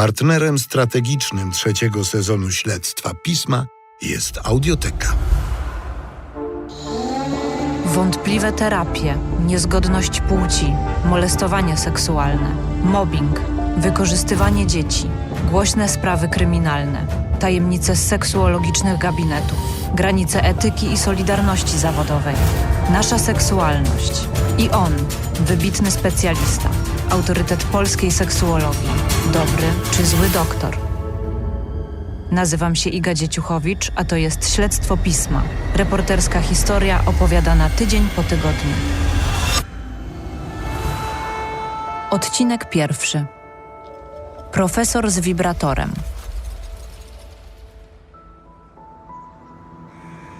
Partnerem strategicznym trzeciego sezonu śledztwa pisma jest Audioteka. Wątpliwe terapie, niezgodność płci, molestowanie seksualne, mobbing, wykorzystywanie dzieci, głośne sprawy kryminalne, tajemnice seksuologicznych gabinetów, granice etyki i solidarności zawodowej, nasza seksualność i on, wybitny specjalista, autorytet polskiej seksuologii, dobry czy zły doktor. Nazywam się Iga Dzieciuchowicz, a to jest Śledztwo Pisma. Reporterska historia opowiadana tydzień po tygodniu. Odcinek pierwszy. Profesor z wibratorem.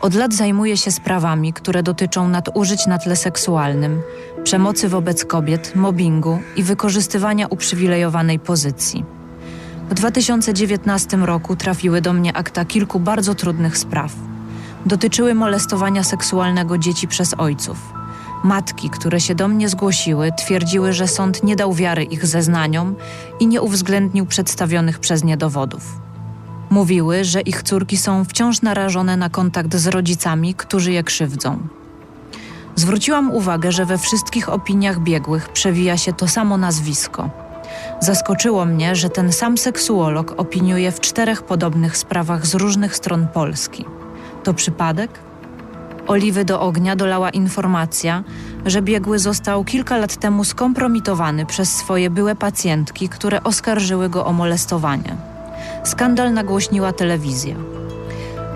Od lat zajmuję się sprawami, które dotyczą nadużyć na tle seksualnym, przemocy wobec kobiet, mobbingu i wykorzystywania uprzywilejowanej pozycji. W 2019 roku trafiły do mnie akta kilku bardzo trudnych spraw. Dotyczyły molestowania seksualnego dzieci przez ojców. Matki, które się do mnie zgłosiły, twierdziły, że sąd nie dał wiary ich zeznaniom i nie uwzględnił przedstawionych przez nie dowodów. Mówiły, że ich córki są wciąż narażone na kontakt z rodzicami, którzy je krzywdzą. Zwróciłam uwagę, że we wszystkich opiniach biegłych przewija się to samo nazwisko. Zaskoczyło mnie, że ten sam seksuolog opiniuje w czterech podobnych sprawach z różnych stron Polski. To przypadek? Oliwy do ognia dolała informacja, że biegły został kilka lat temu skompromitowany przez swoje byłe pacjentki, które oskarżyły go o molestowanie. Skandal nagłośniła telewizja.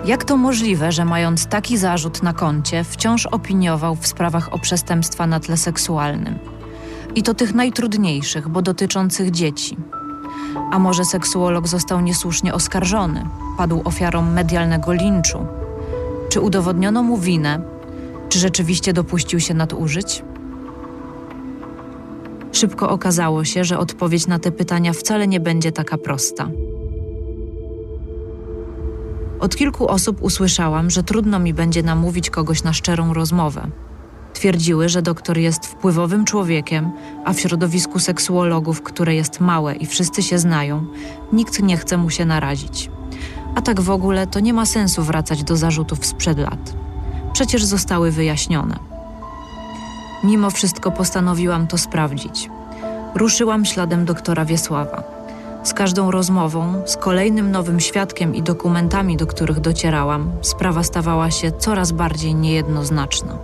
Jak to możliwe, że mając taki zarzut na koncie, wciąż opiniował w sprawach o przestępstwa na tle seksualnym? I to tych najtrudniejszych, bo dotyczących dzieci. A może seksuolog został niesłusznie oskarżony, padł ofiarą medialnego linczu? Czy udowodniono mu winę? Czy rzeczywiście dopuścił się nadużyć? Szybko okazało się, że odpowiedź na te pytania wcale nie będzie taka prosta. Od kilku osób usłyszałam, że trudno mi będzie namówić kogoś na szczerą rozmowę. Twierdziły, że doktor jest wpływowym człowiekiem, a w środowisku seksuologów, które jest małe i wszyscy się znają, nikt nie chce mu się narazić. A tak w ogóle to nie ma sensu wracać do zarzutów sprzed lat. Przecież zostały wyjaśnione. Mimo wszystko postanowiłam to sprawdzić. Ruszyłam śladem doktora Wiesława. Z każdą rozmową, z kolejnym nowym świadkiem i dokumentami, do których docierałam, sprawa stawała się coraz bardziej niejednoznaczna.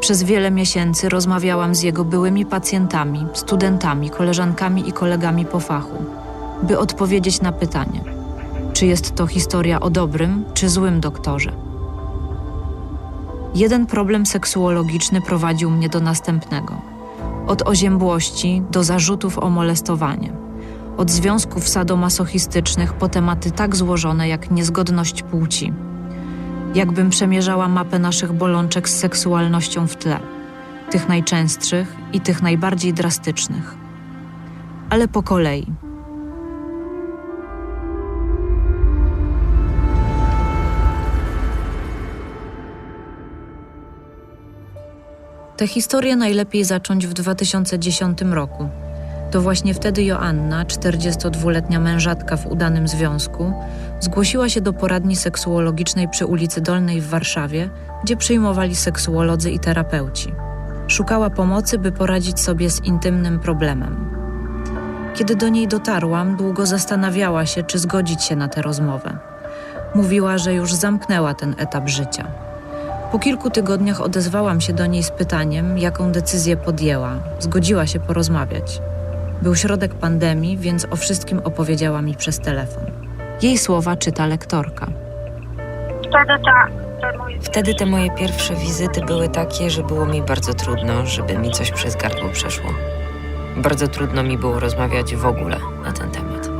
Przez wiele miesięcy rozmawiałam z jego byłymi pacjentami, studentami, koleżankami i kolegami po fachu, by odpowiedzieć na pytanie, czy jest to historia o dobrym czy złym doktorze. Jeden problem seksuologiczny prowadził mnie do następnego. Od oziębłości do zarzutów o molestowanie. Od związków sadomasochistycznych po tematy tak złożone jak niezgodność płci – jakbym przemierzała mapę naszych bolączek z seksualnością w tle, tych najczęstszych i tych najbardziej drastycznych. Ale po kolei. Tę historię najlepiej zacząć w 2010 roku. To właśnie wtedy Joanna, 42-letnia mężatka w udanym związku, zgłosiła się do poradni seksuologicznej przy ulicy Dolnej w Warszawie, gdzie przyjmowali seksuolodzy i terapeuci. Szukała pomocy, by poradzić sobie z intymnym problemem. Kiedy do niej dotarłam, długo zastanawiała się, czy zgodzić się na tę rozmowę. Mówiła, że już zamknęła ten etap życia. Po kilku tygodniach odezwałam się do niej z pytaniem, jaką decyzję podjęła. Zgodziła się porozmawiać. Był środek pandemii, więc o wszystkim opowiedziała mi przez telefon. Jej słowa czyta lektorka. Wtedy ta, te moje Wtedy te moje pierwsze wizyty były takie, że było mi bardzo trudno, żeby mi coś przez gardło przeszło. Bardzo trudno mi było rozmawiać w ogóle na ten temat.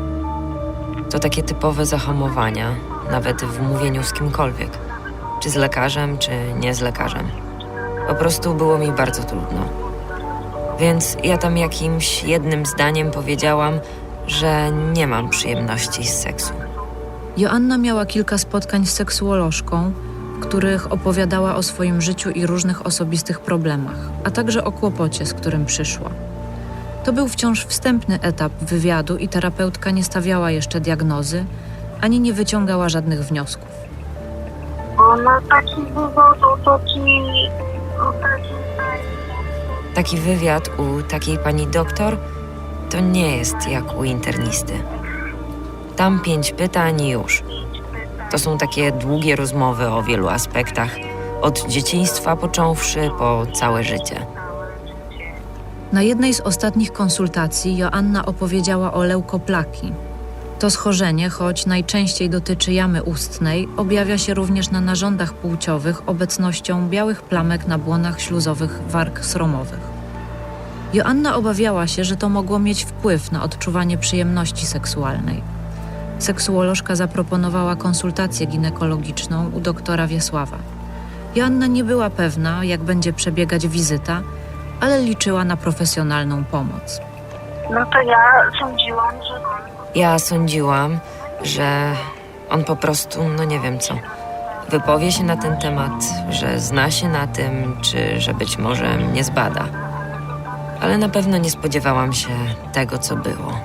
To takie typowe zahamowania, nawet w mówieniu z kimkolwiek. Czy z lekarzem, czy nie z lekarzem. Po prostu było mi bardzo trudno. Więc ja tam jakimś jednym zdaniem powiedziałam, że nie mam przyjemności z seksu. Joanna miała kilka spotkań z seksuolożką, w których opowiadała o swoim życiu i różnych osobistych problemach, a także o kłopocie, z którym przyszła. To był wciąż wstępny etap wywiadu i terapeutka nie stawiała jeszcze diagnozy, ani nie wyciągała żadnych wniosków. Bo no taki wywiad, o taki... Wywiad u takiej pani doktor to nie jest jak u internisty. Tam pięć pytań już. To są takie długie rozmowy o wielu aspektach, od dzieciństwa począwszy po całe życie. Na jednej z ostatnich konsultacji Joanna opowiedziała o leukoplaki. To schorzenie, choć najczęściej dotyczy jamy ustnej, objawia się również na narządach płciowych obecnością białych plamek na błonach śluzowych warg sromowych. Joanna obawiała się, że to mogło mieć wpływ na odczuwanie przyjemności seksualnej. Seksuolożka zaproponowała konsultację ginekologiczną u doktora Wiesława. Joanna nie była pewna, jak będzie przebiegać wizyta, ale liczyła na profesjonalną pomoc. No to ja sądziłam, że... Ja sądziłam, że on po prostu, no nie wiem co, wypowie się na ten temat, że zna się na tym, czy że być może mnie zbada. Ale na pewno nie spodziewałam się tego, co było.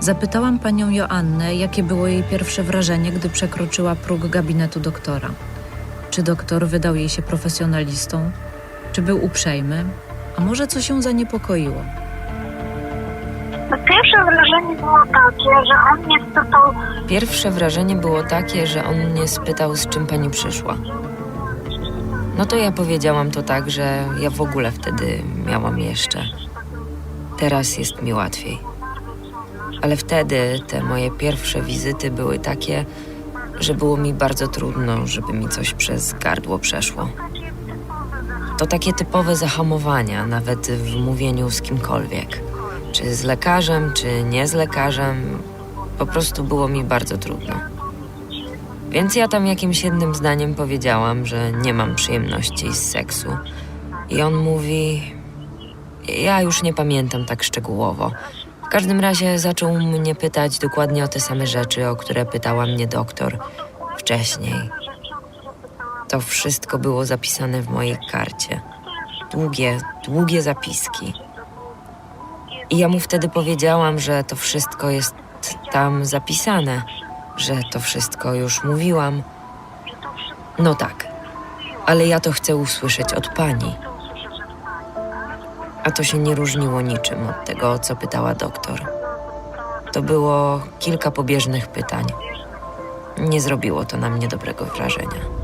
Zapytałam panią Joannę, jakie było jej pierwsze wrażenie, gdy przekroczyła próg gabinetu doktora. Czy doktor wydał jej się profesjonalistą? Czy był uprzejmy? A może co się zaniepokoiło? Pierwsze wrażenie było takie, że on mnie spytał, Pierwsze wrażenie było takie, że on mnie spytał, z czym pani przyszła. No to ja powiedziałam to tak, że ja w ogóle wtedy miałam jeszcze. Teraz jest mi łatwiej. Ale wtedy te moje pierwsze wizyty były takie, że było mi bardzo trudno, żeby mi coś przez gardło przeszło. To takie typowe zahamowania, nawet w mówieniu z kimkolwiek. Czy z lekarzem, czy nie z lekarzem, po prostu było mi bardzo trudno. Więc ja tam jakimś jednym zdaniem powiedziałam, że nie mam przyjemności z seksu. I on mówi. Ja już nie pamiętam tak szczegółowo. W każdym razie zaczął mnie pytać dokładnie o te same rzeczy, o które pytała mnie doktor wcześniej. To wszystko było zapisane w mojej karcie. Długie, długie zapiski. I ja mu wtedy powiedziałam, że to wszystko jest tam zapisane, że to wszystko już mówiłam. No tak, ale ja to chcę usłyszeć od pani. A to się nie różniło niczym od tego, co pytała doktor. To było kilka pobieżnych pytań. Nie zrobiło to na mnie dobrego wrażenia.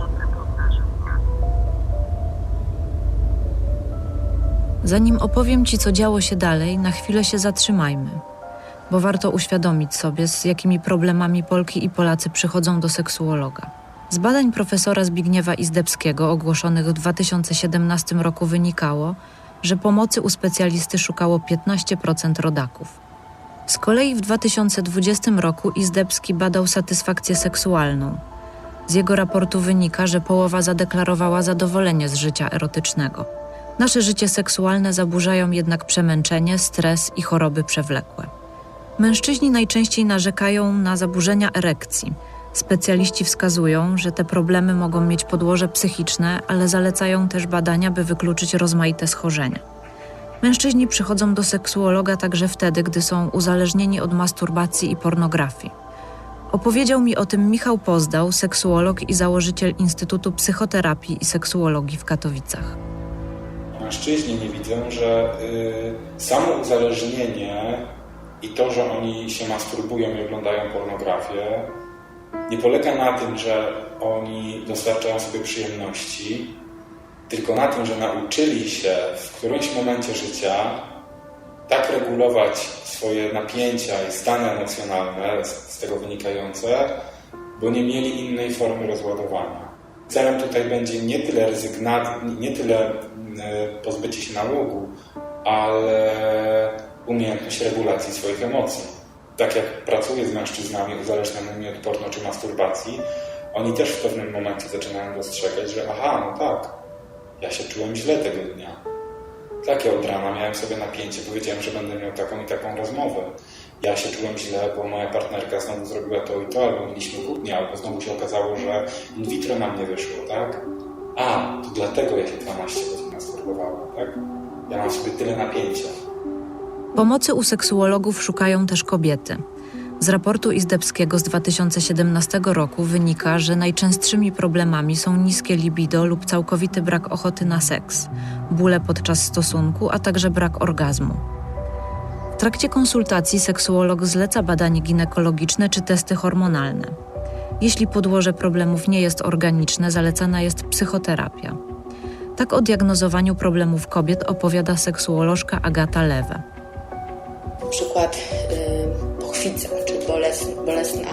Zanim opowiem Ci, co działo się dalej, na chwilę się zatrzymajmy, bo warto uświadomić sobie, z jakimi problemami Polki i Polacy przychodzą do seksuologa. Z badań profesora Zbigniewa Izdebskiego ogłoszonych w 2017 roku wynikało, że pomocy u specjalisty szukało 15% rodaków. Z kolei w 2020 roku Izdebski badał satysfakcję seksualną. Z jego raportu wynika, że połowa zadeklarowała zadowolenie z życia erotycznego. Nasze życie seksualne zaburzają jednak przemęczenie, stres i choroby przewlekłe. Mężczyźni najczęściej narzekają na zaburzenia erekcji. Specjaliści wskazują, że te problemy mogą mieć podłoże psychiczne, ale zalecają też badania, by wykluczyć rozmaite schorzenia. Mężczyźni przychodzą do seksuologa także wtedy, gdy są uzależnieni od masturbacji i pornografii. Opowiedział mi o tym Michał Pozdał, seksuolog i założyciel Instytutu Psychoterapii i Seksuologii w Katowicach. Mężczyźni nie widzą, że y, samo uzależnienie i to, że oni się masturbują i oglądają pornografię, nie polega na tym, że oni dostarczają sobie przyjemności, tylko na tym, że nauczyli się w którymś momencie życia tak regulować swoje napięcia i stany emocjonalne z, z tego wynikające, bo nie mieli innej formy rozładowania. Celem tutaj będzie nie tyle rezygnacja, nie tyle e, pozbycie się nałogu, ale umiejętność regulacji swoich emocji. Tak jak pracuję z mężczyznami uzależnionymi od porno czy masturbacji, oni też w pewnym momencie zaczynają dostrzegać, że aha, no tak, ja się czułem źle tego dnia. Tak, ja od rana miałem sobie napięcie, powiedziałem, że będę miał taką i taką rozmowę. Ja się czułem źle, bo moja partnerka znowu zrobiła to i to, albo mieliśmy kłótnię, albo znowu się okazało, że in vitro na mnie wyszło, tak? A, to dlatego ja się 12 godzin masturbowałem, tak? Ja mam sobie tyle napięcia. Pomocy u seksuologów szukają też kobiety. Z raportu Izdebskiego z 2017 roku wynika, że najczęstszymi problemami są niskie libido lub całkowity brak ochoty na seks, bóle podczas stosunku, a także brak orgazmu. Trakcie konsultacji seksuolog zleca badanie ginekologiczne czy testy hormonalne. Jeśli podłoże problemów nie jest organiczne, zalecana jest psychoterapia. Tak o diagnozowaniu problemów kobiet opowiada seksuolożka Agata Lewe. przykład y, pochwica, czy bolesna, bolesna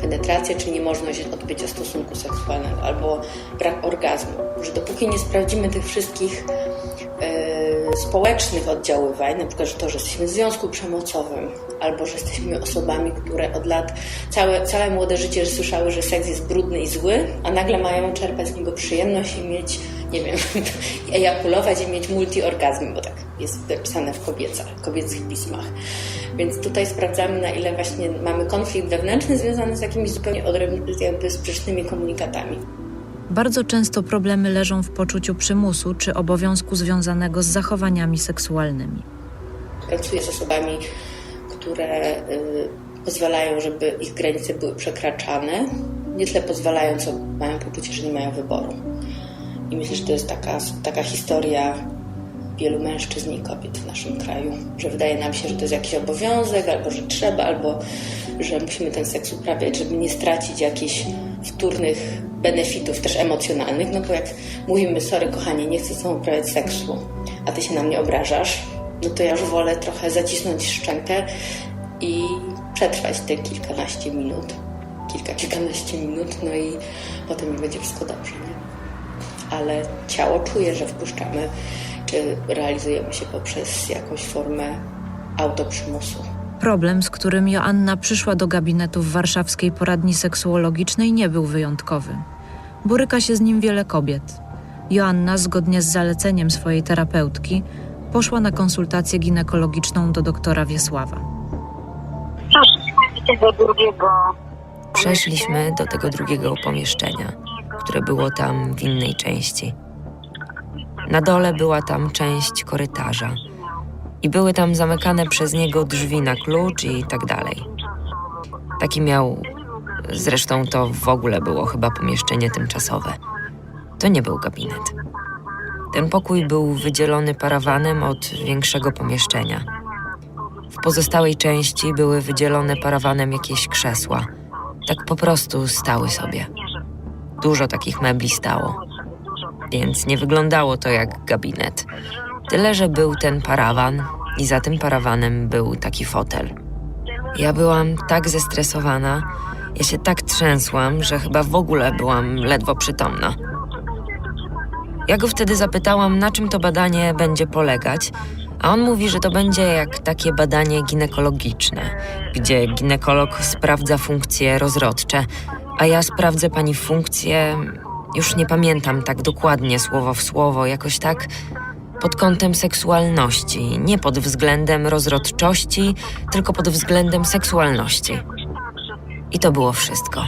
penetracja, czy niemożność odbycia stosunku seksualnego, albo brak orgazmu. Że dopóki nie sprawdzimy tych wszystkich y, społecznych oddziaływań, na przykład że to, że jesteśmy w związku przemocowym, albo że jesteśmy osobami, które od lat całe, całe młode życie słyszały, że seks jest brudny i zły, a nagle mają czerpać z niego przyjemność i mieć, nie wiem, ejakulować i mieć multiorgazm, bo tak jest napisane w kobiecach, kobiecych pismach. Więc tutaj sprawdzamy, na ile właśnie mamy konflikt wewnętrzny związany z jakimiś zupełnie odrębnymi, jakby sprzecznymi komunikatami. Bardzo często problemy leżą w poczuciu przymusu czy obowiązku związanego z zachowaniami seksualnymi. Pracuję z osobami, które y, pozwalają, żeby ich granice były przekraczane. Nie tyle pozwalają, co mają poczucie, że nie mają wyboru. I myślę, że to jest taka, taka historia wielu mężczyzn i kobiet w naszym kraju, że wydaje nam się, że to jest jakiś obowiązek, albo że trzeba, albo że musimy ten seks uprawiać, żeby nie stracić jakichś wtórnych benefitów, też emocjonalnych, no bo jak mówimy, sorry kochanie, nie chcę z tobą uprawiać seksu, a ty się na mnie obrażasz, no to ja już wolę trochę zacisnąć szczękę i przetrwać te kilkanaście minut, kilka, kilkanaście minut, no i potem będzie wszystko dobrze, nie? Ale ciało czuje, że wpuszczamy, czy realizujemy się poprzez jakąś formę autoprzymusu. Problem, z którym Joanna przyszła do gabinetu w warszawskiej poradni seksuologicznej, nie był wyjątkowy. Boryka się z nim wiele kobiet. Joanna, zgodnie z zaleceniem swojej terapeutki, poszła na konsultację ginekologiczną do doktora Wiesława. Przeszliśmy do tego drugiego. Przeszliśmy do tego drugiego pomieszczenia, które było tam w innej części. Na dole była tam część korytarza i były tam zamykane przez niego drzwi na klucz i tak dalej. Taki miał. Zresztą to w ogóle było chyba pomieszczenie tymczasowe. To nie był gabinet. Ten pokój był wydzielony parawanem od większego pomieszczenia. W pozostałej części były wydzielone parawanem jakieś krzesła. Tak po prostu stały sobie. Dużo takich mebli stało, więc nie wyglądało to jak gabinet. Tyle, że był ten parawan i za tym parawanem był taki fotel. Ja byłam tak zestresowana, ja się tak trzęsłam, że chyba w ogóle byłam ledwo przytomna. Ja go wtedy zapytałam, na czym to badanie będzie polegać, a on mówi, że to będzie jak takie badanie ginekologiczne, gdzie ginekolog sprawdza funkcje rozrodcze, a ja sprawdzę pani funkcje, już nie pamiętam tak dokładnie słowo w słowo, jakoś tak pod kątem seksualności, nie pod względem rozrodczości, tylko pod względem seksualności. I to było wszystko.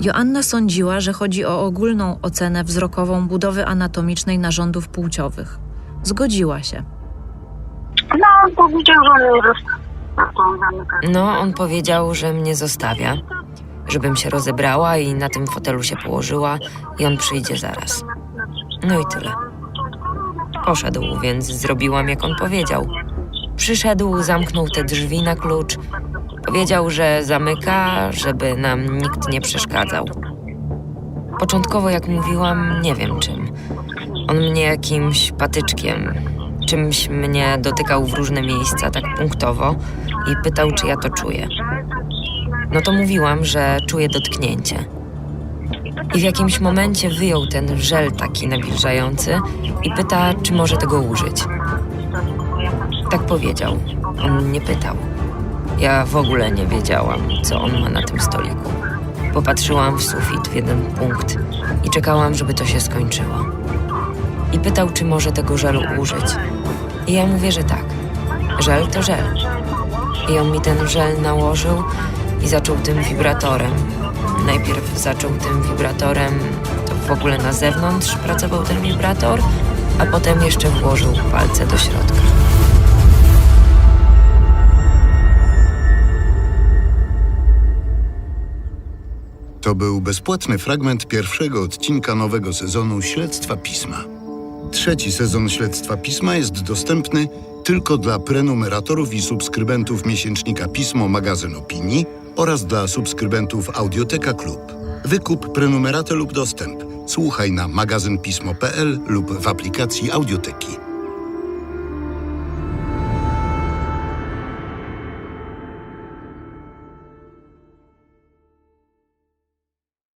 Joanna sądziła, że chodzi o ogólną ocenę wzrokową budowy anatomicznej narządów płciowych. Zgodziła się. No, on powiedział, że mnie zostawia. No, on powiedział, że mnie zostawia, żebym się rozebrała i na tym fotelu się położyła i on przyjdzie zaraz. No i tyle. Poszedł, więc zrobiłam jak on powiedział. Przyszedł, zamknął te drzwi na klucz. Powiedział, że zamyka, żeby nam nikt nie przeszkadzał. Początkowo, jak mówiłam, nie wiem czym. On mnie jakimś patyczkiem, czymś mnie dotykał w różne miejsca tak punktowo i pytał, czy ja to czuję. No to mówiłam, że czuję dotknięcie. I w jakimś momencie wyjął ten żel taki nawilżający i pyta, czy może tego użyć. Tak powiedział. On nie pytał. Ja w ogóle nie wiedziałam, co on ma na tym stoliku. Popatrzyłam w sufit w jeden punkt i czekałam, żeby to się skończyło. I pytał, czy może tego żelu użyć. I ja mówię, że tak. Żel to żel. I on mi ten żel nałożył i zaczął tym wibratorem. Najpierw zaczął tym wibratorem, w ogóle na zewnątrz pracował ten wibrator, a potem jeszcze włożył palce do środka. To był bezpłatny fragment pierwszego odcinka nowego sezonu Śledztwa Pisma. Trzeci sezon Śledztwa Pisma jest dostępny tylko dla prenumeratorów i subskrybentów miesięcznika Pismo Magazyn Opinii oraz dla subskrybentów Audioteka Klub. Wykup prenumeratę lub dostęp. Słuchaj na magazynpismo.pl lub w aplikacji Audioteki.